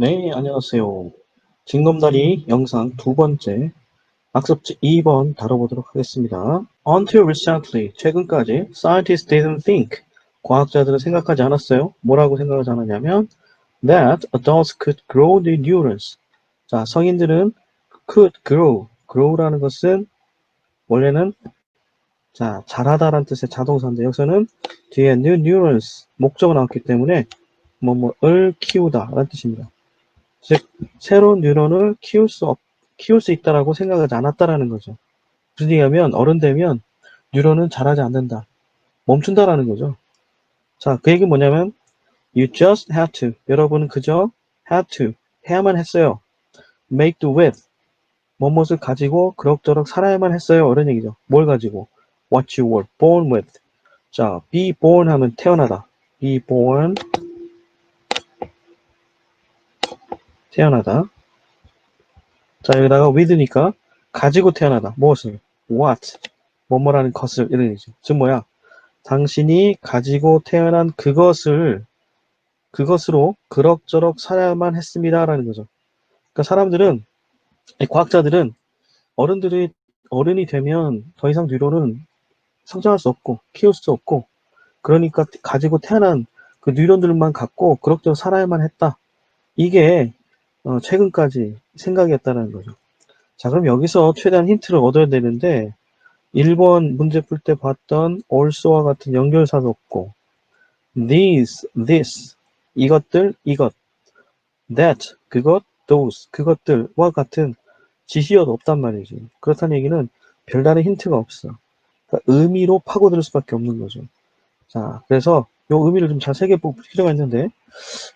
네, 안녕하세요. 징검다리 영상 두 번째 학습지 2번 다뤄보도록 하겠습니다. Until recently, 최근까지 scientists didn't think, 과학자들은 생각하지 않았어요. 뭐라고 생각하지 않았냐면 that adults could grow the neurons. 자, 성인들은 could grow, grow라는 것은 원래는 자, 자라다라는 뜻의 자동사인데 여기서는 뒤에 new neurons, 목적어 나왔기 때문에 뭐뭐를 키우다 라는 뜻입니다. 즉 새로운 뉴런을 키울 수 없, 키울 수 있다라고 생각하지 않았다라는 거죠. 무슨 얘기하면 어른 되면 뉴런은 자라지 않는다. 멈춘다라는 거죠. 자, 그 얘기는 뭐냐면 you just had to. 여러분은 그저 had to. 해야만 했어요. make do with. 뭐뭇을 가지고 그럭저럭 살아야만 했어요. 이런 얘기죠. 뭘 가지고? what you were born with. 자, be born 하면 태어나다. be born 태어나다. 자, 여기다가 with니까 가지고 태어나다. 무엇을? what. 뭐뭐라는 것을 이런 얘기죠. 즉 뭐야? 당신이 가지고 태어난 그것을 그것으로 그럭저럭 살아야만 했습니다 라는 거죠. 그러니까 사람들은 과학자들은 어른들이 어른이 되면 더 이상 뉴런은 성장할 수 없고 키울 수 없고 그러니까 가지고 태어난 그 뉴런들만 갖고 그럭저럭 살아야만 했다. 이게 어, 최근까지 생각이었다는 거죠. 자, 그럼 여기서 최대한 힌트를 얻어야 되는데 1번 문제 풀 때 봤던 also와 같은 연결사도 없고 these, this 이것들, 이것 that, 그것, those 그것들과 같은 지시어도 없단 말이지. 그렇다는 얘기는 별다른 힌트가 없어. 그러니까 의미로 파고들 수밖에 없는 거죠. 자, 그래서 이 의미를 좀 잘 새겨볼 필요가 있는데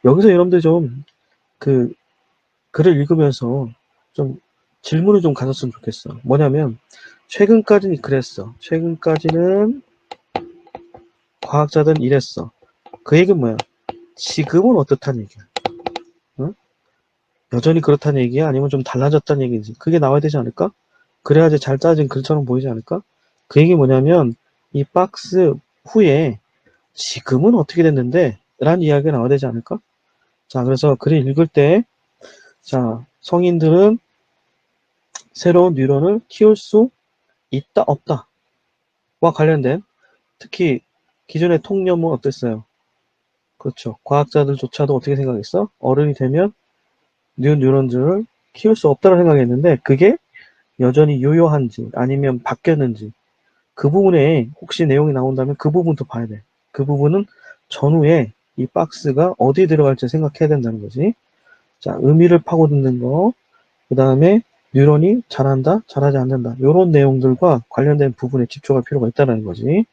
여기서 여러분들 좀 그 글을 읽으면서 좀 질문을 좀 가졌으면 좋겠어. 뭐냐면 최근까지는 그랬어. 최근까지는 과학자들은 이랬어. 그 얘기는 뭐야? 지금은 어떻다는 얘기야. 응? 여전히 그렇다는 얘기야? 아니면 좀 달라졌다는 얘기인지. 그게 나와야 되지 않을까? 그래야지 잘 짜진 글처럼 보이지 않을까? 그 얘기 뭐냐면 이 박스 후에 지금은 어떻게 됐는데 라는 이야기가 나와야 되지 않을까? 자, 그래서 글을 읽을 때 자, 성인들은 새로운 뉴런을 키울 수 있다, 없다. 와 관련된 특히 기존의 통념은 어땠어요? 그렇죠. 과학자들조차도 어떻게 생각했어? 어른이 되면 뉴 뉴런들을 키울 수 없다고 생각했는데 그게 여전히 유효한지 아니면 바뀌었는지 그 부분에 혹시 내용이 나온다면 그 부분도 봐야 돼. 그 부분은 전후에 이 박스가 어디에 들어갈지 생각해야 된다는 거지. 자, 의미를 파고드는 거, 그 다음에 뉴런이 잘한다, 잘하지 않는다. 이런 내용들과 관련된 부분에 집중할 필요가 있다는 거지.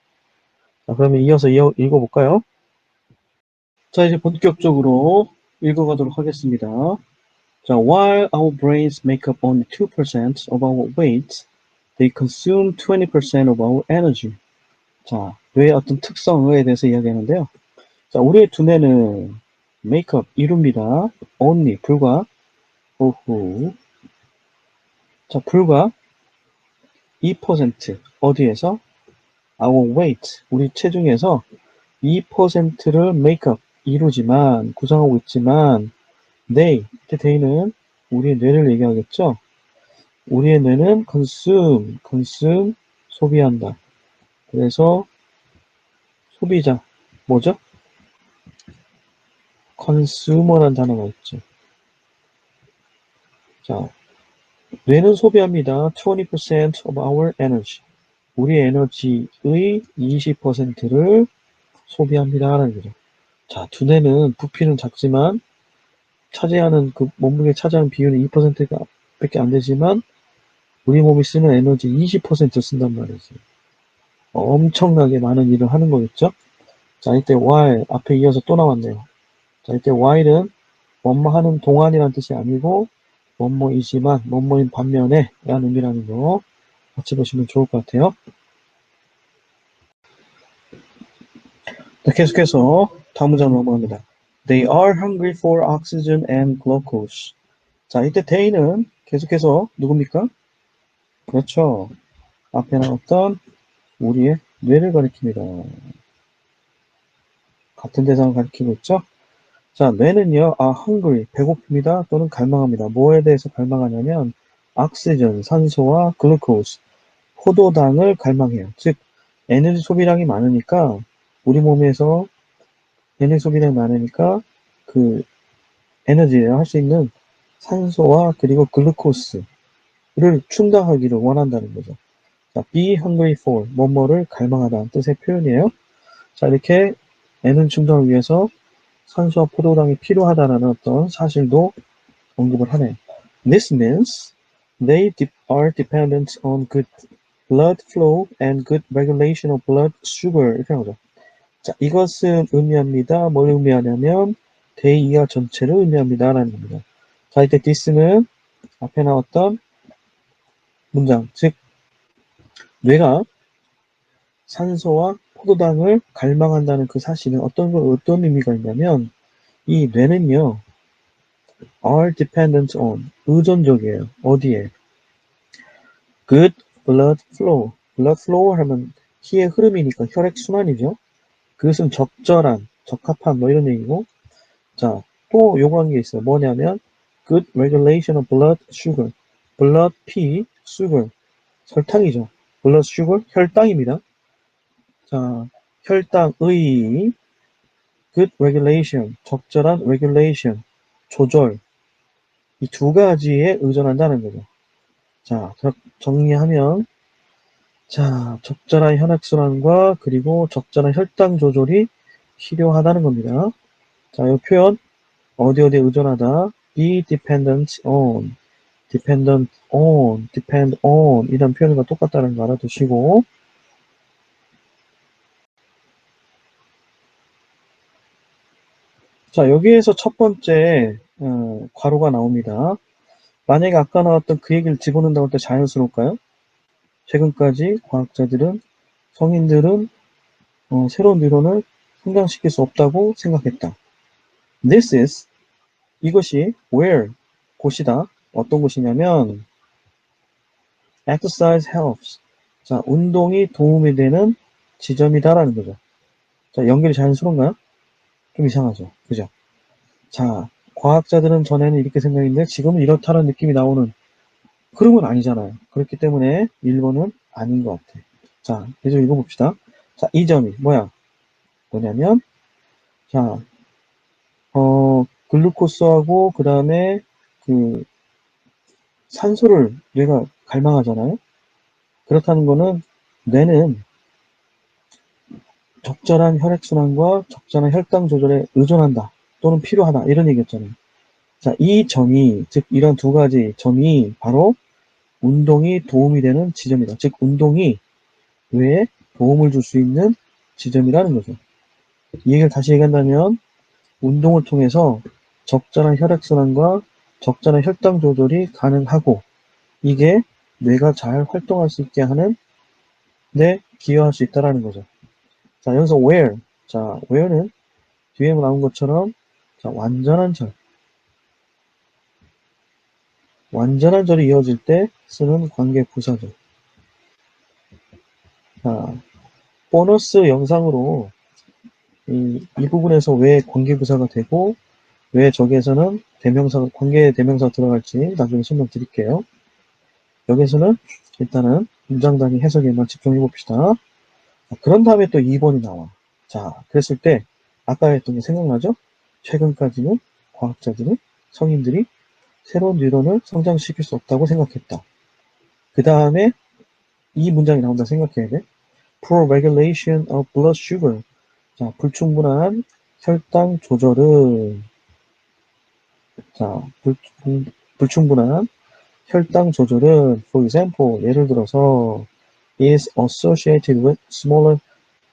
자, 그러면 이어서 이어, 읽어볼까요? 자, 이제 본격적으로 읽어가도록 하겠습니다. 자, while our brains make up only 2% of our weight, they consume 20% of our energy. 자, 뇌의 어떤 특성에 대해서 이야기하는데요. 자, 우리의 두뇌는 메이크업 이룹니다. only 불과 오후 자 불과 2% 어디에서 our weight 우리 체중에서 2%를 메이크업 이루지만 구성하고 있지만 they 이때 they는 우리의 뇌를 얘기하겠죠. 우리의 뇌는 consume consume 소비한다. 그래서 소비자 뭐죠? Consumer라는 단어가 있죠. 자, 뇌는 소비합니다. 20% of our energy. 우리 에너지의 20%를 소비합니다. 라는 거죠. 자, 두뇌는 부피는 작지만 차지하는 그 몸무게 차지하는 비율은 2%가 밖에 안 되지만 우리 몸이 쓰는 에너지 20% 쓴단 말이지. 엄청나게 많은 일을 하는 거겠죠? 자, 이때 while 앞에 이어서 또 나왔네요. 자, 이때 while은 뭐뭐 하는 동안이라는 뜻이 아니고 뭐뭐이지만 뭐뭐인 반면에 라는 의미라는 거 같이 보시면 좋을 것 같아요. 자, 계속해서 다음 문장 넘어갑니다. They are hungry for oxygen and glucose. 자, 이때 they는 계속해서 누굽니까? 그렇죠. 앞에 나왔던 우리의 뇌를 가리킵니다. 같은 대상을 가리키고 있죠? 자, 뇌는요, 아, hungry, 배고픕니다. 또는 갈망합니다. 뭐에 대해서 갈망하냐면, oxygen, 산소와 glucose, 포도당을 갈망해요. 즉, 에너지 소비량이 많으니까, 우리 몸에서 에너지 소비량이 많으니까, 그, 에너지를 할 수 있는 산소와 그리고 글루코스를 충당하기를 원한다는 거죠. 자, be hungry for, 뭐뭐를 갈망하다는 뜻의 표현이에요. 자, 이렇게 에너지 충당을 위해서 산소와 포도당이 필요하다는 어떤 사실도 언급을 하네요. This means they are dependent on good blood flow and good regulation of blood sugar. 이렇게 하죠. 자, 이것은 의미합니다. 뭘 의미하냐면 대이하 전체를 의미합니다. 라는 겁니다. 자, 이때 this는 앞에 나왔던 문장, 즉 뇌가 산소와 포도당을 갈망한다는 그 사실은 어떤 걸 어떤 의미가 있냐면 이 뇌는요 are dependent on 의존적이에요. 어디에? good blood flow. blood flow 하면 피의 흐름이니까 혈액 순환이죠. 그것은 적절한, 적합한 뭐 이런 얘기고 자, 또 요구한 게 있어요. 뭐냐면 good regulation of blood sugar. blood 피 sugar. 설탕이죠. blood sugar 혈당입니다. 자, 혈당의 good regulation, 적절한 regulation, 조절, 이 두 가지에 의존한다는 거죠. 자, 저- 정리하면, 자, 적절한 혈액순환과 그리고 적절한 혈당 조절이 필요하다는 겁니다. 자, 이 표현, 어디 어디에 의존하다, be dependent on, dependent on, depend on, 이런 표현과 똑같다는 거 알아두시고, 자, 여기에서 첫 번째 어, 괄호가 나옵니다. 만약에 아까 나왔던 그 얘기를 집어넣는다고 할 때 자연스러울까요? 최근까지 과학자들은 성인들은 어, 새로운 뉴런을 성장시킬 수 없다고 생각했다. This is 이것이 where 곳이다. 어떤 곳이냐면 exercise helps. 자, 운동이 도움이 되는 지점이다라는 거죠. 자, 연결이 자연스러운가요? 좀 이상하죠. 그죠? 자, 과학자들은 전에는 이렇게 생각했는데 지금은 이렇다는 느낌이 나오는 그런 건 아니잖아요. 그렇기 때문에 1번은 아닌 것 같아. 자, 계속 읽어봅시다. 자, 이 점이 뭐야? 뭐냐면, 자, 어, 글루코스하고 그 다음에 그 산소를 뇌가 갈망하잖아요. 그렇다는 거는 뇌는 적절한 혈액순환과 적절한 혈당 조절에 의존한다. 또는 필요하다. 이런 얘기였잖아요. 자, 이 점이, 즉, 이런 두 가지 점이 바로 운동이 도움이 되는 지점이다. 즉, 운동이 뇌에 도움을 줄 수 있는 지점이라는 거죠. 이 얘기를 다시 얘기한다면, 운동을 통해서 적절한 혈액순환과 적절한 혈당 조절이 가능하고, 이게 뇌가 잘 활동할 수 있게 하는 데 기여할 수 있다라는 거죠. 자, 여기서 where. 자, where는 뒤에 나온 것처럼 자, 완전한 절. 완전한 절이 이어질 때 쓰는 관계 부사죠. 자, 보너스 영상으로 이, 이 부분에서 왜 관계 부사가 되고 왜 저기에서는 대명사, 관계 대명사 들어갈지 나중에 설명드릴게요. 여기서는 일단은 문장 단위 해석에만 집중해 봅시다. 자, 그런 다음에 또 2번이 나와. 자, 그랬을 때 아까 했던 게 생각나죠? 최근까지는 과학자들은 성인들이 새로운 뉴런을 성장시킬 수 없다고 생각했다. 그 다음에 이 문장이 나온다 생각해야 돼. Poor regulation of blood sugar. 자, 불충분한 혈당 조절은 자, 불, 불, 불충분한 혈당 조절은 for example 예를 들어서 is associated with smaller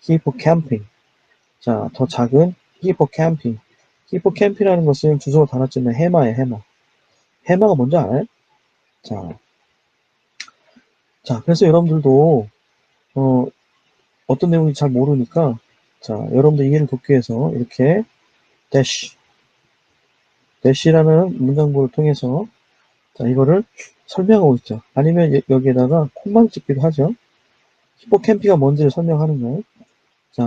hippocamping. 자, 더 작은 hippocamping. 히포캠피라는 것은 주소가 달았지만 해마에 해마. 해마가 뭔지 알아요? 자, 자, 그래서 여러분들도 어, 어떤 내용인지 잘 모르니까 자, 여러분들 이해를 돕기 위해서 이렇게 dash, dash라는 문장부를 통해서 자, 이거를 설명하고 있죠. 아니면 여- 여기에다가 콤만 찍기도 하죠. 히포캠피가 뭔지를 설명하는 거예요. 자,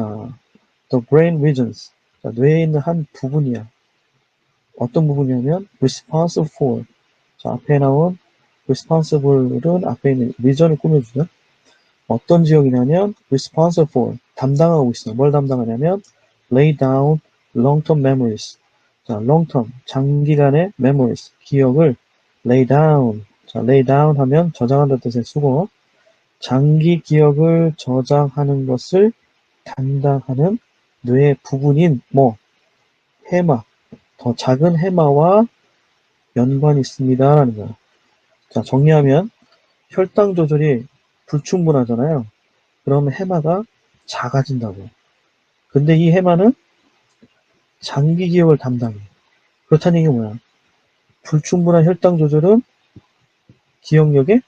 the brain regions. 자, 뇌에 있는 한 부분이야. 어떤 부분이냐면 responsible for. 자, 앞에 나온 responsible은 앞에 있는 리전을 꾸며주죠. 어떤 지역이냐면 responsible for. 담당하고 있어. 뭘 담당하냐면 lay down long-term memories. 자, long-term, 장기간의 memories, 기억을 lay down. 자, lay down 하면 저장한다는 뜻의 수고. 장기 기억을 저장하는 것을 담당하는 뇌의 부분인 뭐 해마, 더 작은 해마와 연관이 있습니다 라는 거야. 자, 정리하면 혈당 조절이 불충분하잖아요. 그러면 해마가 작아진다고. 근데 이 해마는 장기 기억을 담당해. 그렇다는 얘기 뭐야? 불충분한 혈당 조절은 기억력에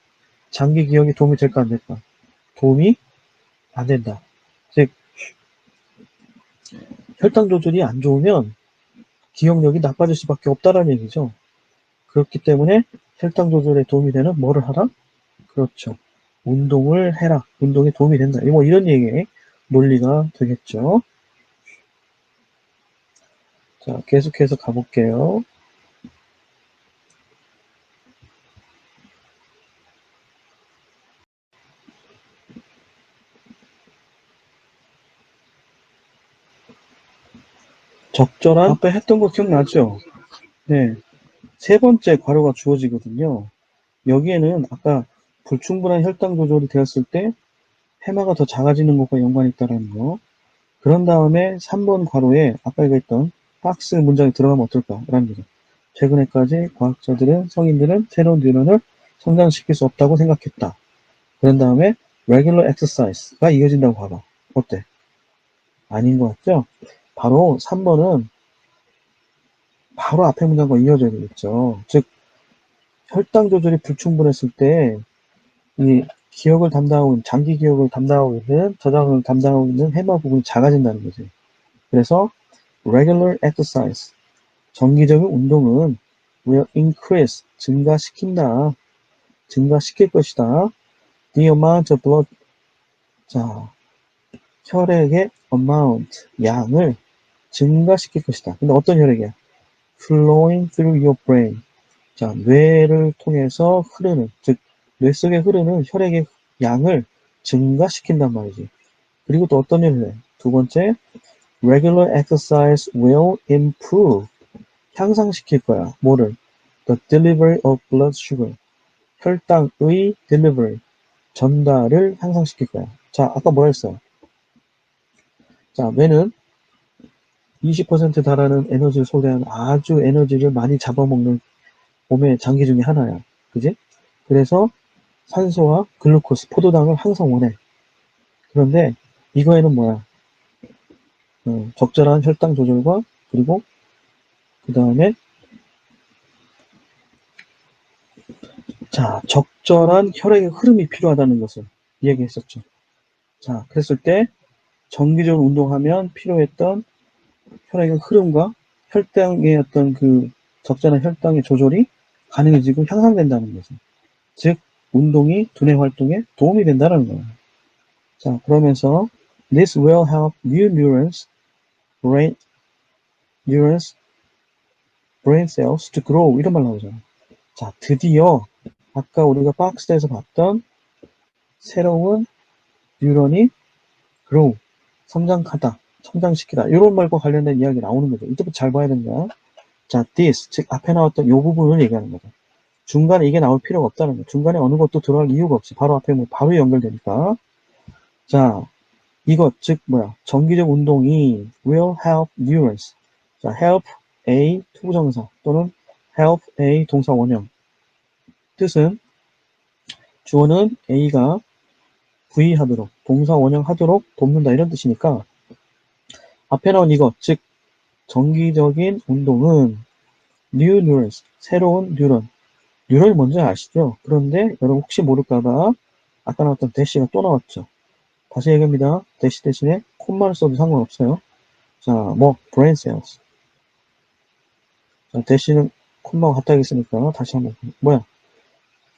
장기 기억에 도움이 될까 안 될까? 도움이 안 된다. 즉 혈당 조절이 안 좋으면 기억력이 나빠질 수밖에 없다라는 얘기죠. 그렇기 때문에 혈당 조절에 도움이 되는 뭐를 하라? 그렇죠. 운동을 해라. 운동에 도움이 된다. 뭐 이런 얘기의 논리가 되겠죠. 자, 계속해서 가볼게요. 적절한 앞에 했던 거 기억나죠? 네. 세 번째 괄호가 주어지거든요. 여기에는 아까 불충분한 혈당 조절이 되었을 때 해마가 더 작아지는 것과 연관이 있다는 거. 그런 다음에 3번 괄호에 아까 얘기했던 박스 문장이 들어가면 어떨까라는 거죠. 최근에까지 과학자들은 성인들은 새로운 뉴런을 성장시킬 수 없다고 생각했다. 그런 다음에 regular exercise가 이어진다고 봐봐. 어때? 아닌 것 같죠? 바로 3번은 바로 앞에 문장과 이어져야 되겠죠. 즉 혈당 조절이 불충분했을 때 이 기억을 담당하고 있는 장기 기억을 담당하고 있는 저장을 담당하고 있는 해마 부분이 작아진다는 거지. 그래서 regular exercise 정기적인 운동은 will increase 증가시킨다. 증가시킬 것이다. The amount of blood 자 혈액의 amount 양을 증가시킬 것이다. 근데 어떤 혈액이야? flowing through your brain. 자, 뇌를 통해서 흐르는, 즉, 뇌 속에 흐르는 혈액의 양을 증가시킨단 말이지. 그리고 또 어떤 해? 두 번째, regular exercise will improve. 향상시킬 거야. 뭐를? The delivery of blood sugar. 혈당의 delivery. 전달을 향상시킬 거야. 자, 아까 뭐라 했어? 자, 뇌는 20% 달하는 에너지를 소비하는 아주 에너지를 많이 잡아먹는 몸의 장기 중에 하나야. 그지? 그래서 산소와 글루코스, 포도당을 항상 원해. 그런데 이거에는 뭐야? 어, 적절한 혈당 조절과 그리고 그 다음에 자 적절한 혈액의 흐름이 필요하다는 것을 얘기했었죠. 자 그랬을 때 정기적으로 운동하면 필요했던 혈액의 흐름과 혈당의 어떤 그 적절한 혈당의 조절이 가능해지고 향상된다는 거죠. 즉, 운동이 두뇌 활동에 도움이 된다는 거예요. 자, 그러면서 This will help new neurons, brain, neurons, brain cells to grow 이런 말 나오잖아. 자, 드디어 아까 우리가 박스에서 봤던 새로운 뉴런이 grow, 성장하다, 성장시키다 이런 말과 관련된 이야기 나오는 거죠. 이때부터 잘 봐야 된다. 자, this 즉 앞에 나왔던 이 부분을 얘기하는 거죠. 중간에 이게 나올 필요가 없다는 거예요. 중간에 어느 것도 들어갈 이유가 없이 바로 앞에 뭐 바로 연결되니까. 자, 이것 즉 뭐야? 정기적 운동이 will help neurons. 자, help A 투부정사 또는 help A 동사 원형. 뜻은 주어는 A가 부의하도록 동사 원형 하도록 돕는다 이런 뜻이니까 앞에 나온 이것 즉 정기적인 운동은 new neurons 새로운 뉴런 뉴런이 뭔지 아시죠? 그런데 여러분 혹시 모를까봐 아까 나왔던 대시가 또 나왔죠. 다시 얘기합니다. 대시 대신에 콤마를 써도 상관없어요. 자, 뭐 brain cells. 자, 대시는 콤마가 같다 있으니까 다시 한번 뭐야?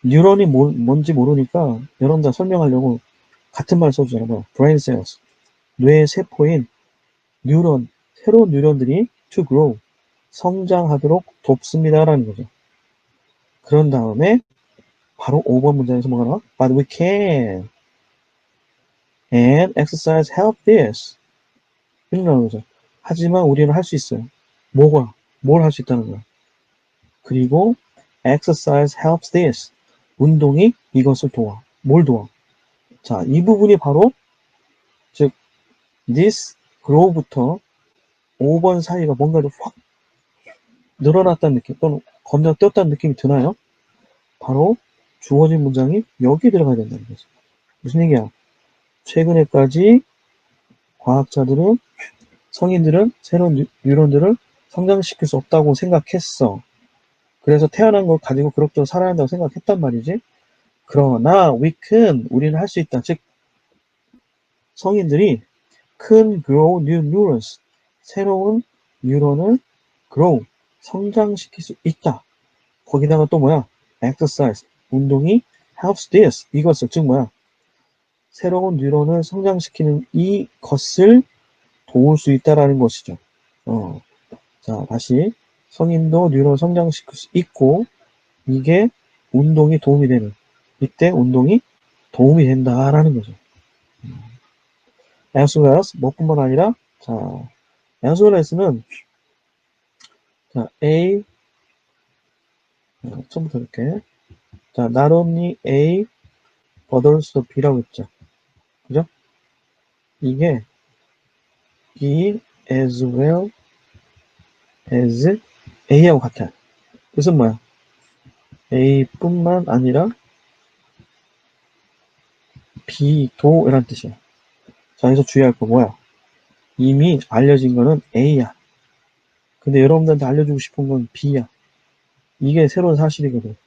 뉴런이 뭐, 뭔지 모르니까 여러분 다 설명하려고 같은 말 써주잖아요. brain cells. 뇌 세포인 뉴런, 새로운 뉴런들이 to grow, 성장하도록 돕습니다라는 거죠. 그런 다음에 바로 5번 문장에서 뭐가 나와? But we can and exercise help this 이런 거죠. 하지만 우리는 할 수 있어요. 뭐가? 뭘 할 수 있다는 거야. 그리고 exercise helps this 운동이 이것을 도와. 뭘 도와? 자, 이 부분이 바로 즉 this grow부터 5번 사이가 뭔가 좀확 늘어났다는 느낌 또는 건너 뛰었다는 느낌이 드나요? 바로 주어진 문장이 여기 들어가야 된다는 거죠. 무슨 얘기야? 최근에까지 과학자들은 성인들은 새로운 뉴- 뉴런들을 성장시킬 수 없다고 생각했어. 그래서 태어난 걸 가지고 그럭저럭 살아야 한다고 생각했단 말이지. 그러나 can 우리는 할 수 있다. 즉 성인들이 can grow new neurons 새로운 뉴런을 grow 성장시킬 수 있다. 거기다가 또 뭐야? exercise 운동이 helps this 이것을 즉 뭐야? 새로운 뉴런을 성장시키는 이 것을 도울 수 있다라는 것이죠. 어. 자, 다시 성인도 뉴런 성장시킬 수 있고 이게 운동이 도움이 되는 이때 운동이 도움이 된다라는 거죠. 음. as 뭐뿐만 아니라 자, as well as는 자, A 어, 처음부터 이렇게 자, not only A but also B라고 했죠. 그죠? 이게 B as well as A하고 같아요. 뜻은 뭐야? A뿐만 아니라 B도 이란 뜻이야. 자, 여기서 주의할 거 뭐야? 이미 알려진 거는 A야. 근데 여러분들한테 알려주고 싶은 건 B야. 이게 새로운 사실이거든.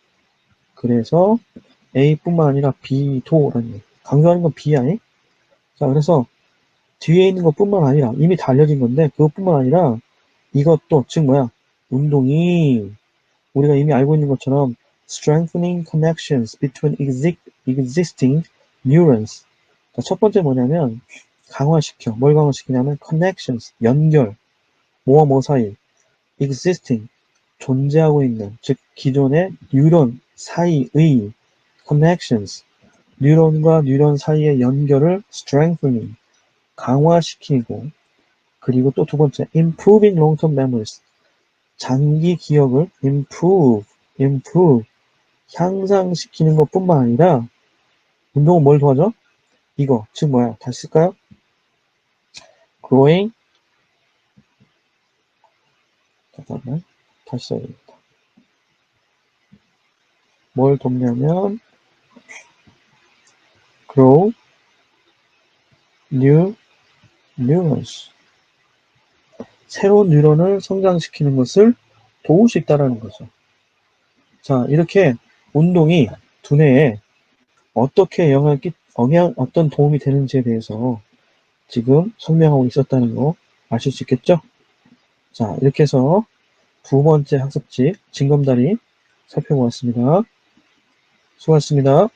그래서 A뿐만 아니라 B도라는 거. 강조하는 건 B야. 잉? 자, 그래서 뒤에 있는 것뿐만 아니라 이미 다 알려진 건데 그것뿐만 아니라 이것도 즉 뭐야? 운동이 우리가 이미 알고 있는 것처럼 strengthening connections between exi- existing neurons. 자, 첫 번째 뭐냐면 강화시켜. 뭘 강화시키냐면 connections, 연결. 뭐와 뭐 사이. existing, 존재하고 있는, 즉 기존의 뉴런 사이의 connections, 뉴런과 뉴런 사이의 연결을 strengthening, 강화시키고 그리고 또 두 번째 improving long-term memories, 장기 기억을 improve, improve, 향상시키는 것뿐만 아니라 운동은 뭘 도와줘? 이거, 즉 뭐야? 다시 쓸까요? Growing 잠깐만 다시 써야겠다. 뭘 돕냐면 grow new neurons 새로운 뉴런을 성장시키는 것을 도울 수 있다는 거죠. 자, 이렇게 운동이 두뇌에 어떻게 영향, 끼, 영향, 어떤 도움이 되는지에 대해서 지금 설명하고 있었다는 거 아실 수 있겠죠? 자, 이렇게 해서 두 번째 학습지 징검다리 살펴보았습니다. 수고하셨습니다.